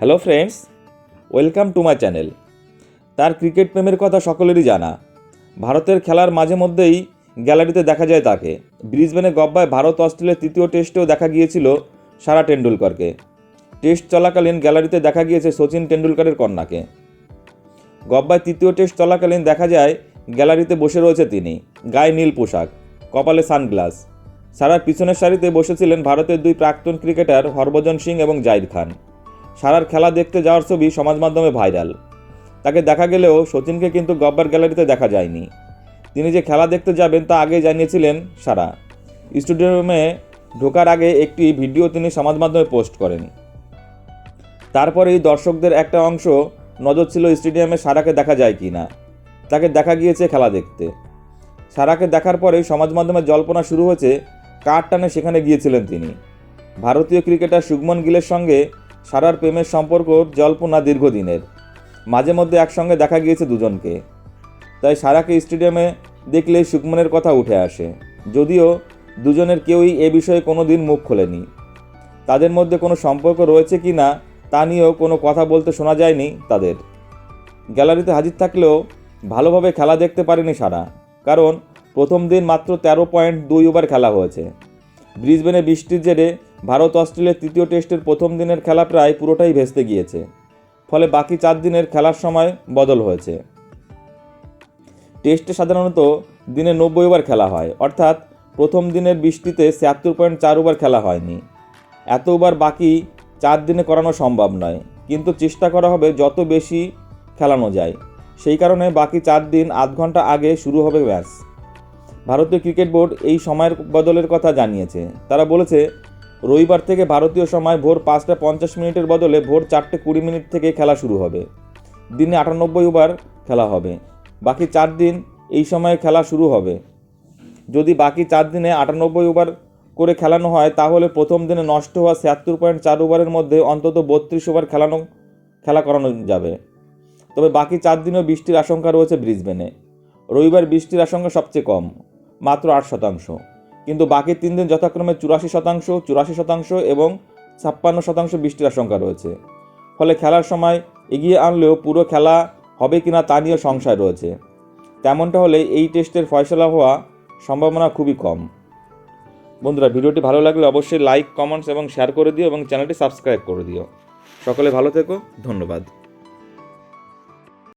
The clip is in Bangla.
Hello friends welcome to my channel তার ক্রিকেট প্রেমের কথা সকলেরই জানা। ভারতের খেলার মাঝে মধ্যেই গ্যালারিতে দেখা যায় তাকে। ব্রিসবেনে গব্বায় ভারত, অস্ট্রেলিয়ার তৃতীয় টেস্টেও দেখা গিয়েছিল সারা টেন্ডুলকরকে। টেস্ট চলাকালীন গ্যালারিতে দেখা গিয়েছে সচিন টেন্ডুলকরের কন্যাকে। গব্বায় তৃতীয় টেস্ট চলাকালীন দেখা যায় গ্যালারিতে বসে রয়েছে তিনি, গায়ে নীল পোশাক, কপালে সানগ্লাস। সারার পিছনের সারিতে বসেছিলেন ভারতের দুই প্রাক্তন ক্রিকেটার হরভজন সিং এবং জাহির খান। সারার খেলা দেখতে যাওয়ার ছবি সমাজ মাধ্যমে ভাইরাল। তাকে দেখা গেলেও সচিনকে কিন্তু গব্বার গ্যালারিতে দেখা যায়নি। তিনি যে খেলা দেখতে যাবেন তা আগে জানিয়েছিলেন সারা। স্টেডিয়ামে ঢোকার আগে একটি ভিডিও তিনি সমাজ মাধ্যমে পোস্ট করেন। তারপরেই দর্শকদের একটা অংশ নজর ছিল স্টেডিয়ামে সারাকে দেখা যায় কি না। তাকে দেখা গিয়েছে খেলা দেখতে। সারাকে দেখার পরেই সমাজ মাধ্যমে জল্পনা শুরু হয়েছে, কার টানে সেখানে গিয়েছিলেন তিনি। ভারতীয় ক্রিকেটার শুভমন গিলের সঙ্গে সারার প্রেমের সম্পর্ক জল্পনা দীর্ঘদিনের। মাঝে মধ্যে একসঙ্গে দেখা গিয়েছে দুজনকে। তাই সারাকে স্টেডিয়ামে দেখলেই সুকমনের কথা উঠে আসে। যদিও দুজনের কেউই এ বিষয়ে কোনো দিন মুখ খোলেনি। তাদের মধ্যে কোনো সম্পর্ক রয়েছে কি না, তা নিয়েও কোনো কথা বলতে শোনা যায়নি তাদের। গ্যালারিতে হাজির থাকলেও ভালোভাবে খেলা দেখতে পারেনি সারা। কারণ প্রথম দিন মাত্র তেরো পয়েন্ট দুই ওভার খেলা হয়েছে। ব্রিসবেনে বৃষ্টির জেরে ভারত অস্ট্রেলিয়ার তৃতীয় টেস্টের প্রথম দিনের খেলা প্রায় পুরোটাই ভেস্তে গিয়েছে। ফলে বাকি চার দিনের খেলার সময় বদল হয়েছে। টেস্টে সাধারণত দিনে নব্বই ওভার খেলা হয়। অর্থাৎ প্রথম দিনের বৃষ্টিতে ছিয়াত্তর পয়েন্ট চার ওভার খেলা হয়নি। এত ওভার বাকি চার দিনে করানো সম্ভব নয়। কিন্তু চেষ্টা করা হবে যত বেশি খেলানো যায়। সেই কারণে বাকি চার দিন আধ ঘণ্টা আগে শুরু হবে ম্যাচ ভারতীয় ক্রিকেট বোর্ড এই সময়ের বদলের কথা জানিয়েছে। তারা বলেছে রবিবার থেকে ভারতীয় সময় ভোর পাঁচটা পঞ্চাশ মিনিটের বদলে ভোর চারটে কুড়ি মিনিট থেকে খেলা শুরু হবে। দিনে আটানব্বই ওভার খেলা হবে। বাকি চার দিন এই সময়ে খেলা শুরু হবে। যদি বাকি চার দিনে আটানব্বই ওভার করে খেলানো হয়, তাহলে প্রথম দিনে নষ্ট হওয়া ছিয়াত্তর পয়েন্ট চার ওভারের মধ্যে অন্তত বত্রিশ ওভার খেলানো, খেলা করানো যাবে। তবে বাকি চার দিনেও বৃষ্টির আশঙ্কা রয়েছে ব্রিসবেনে। রবিবার বৃষ্টির আশঙ্কা সবচেয়ে কম, মাত্র আট শতাংশ। কিন্তু বাকি তিন দিন যথাক্রমে চুরাশি শতাংশ চুরাশি শতাংশ এবং ছাপ্পান্ন শতাংশ বৃষ্টির আশঙ্কা রয়েছে। ফলে খেলার সময় এগিয়ে আনলেও পুরো খেলা হবে কিনা তা নিয়েও সংশয় রয়েছে। তেমনটা হলে এই টেস্টের ফয়সলা হওয়া সম্ভাবনা খুবই কম। বন্ধুরা, ভিডিওটি ভালো লাগলে অবশ্যই লাইক, কমেন্টস এবং শেয়ার করে দিও এবং চ্যানেলটি সাবস্ক্রাইব করে দিও। সকলে ভালো থেকো, ধন্যবাদ।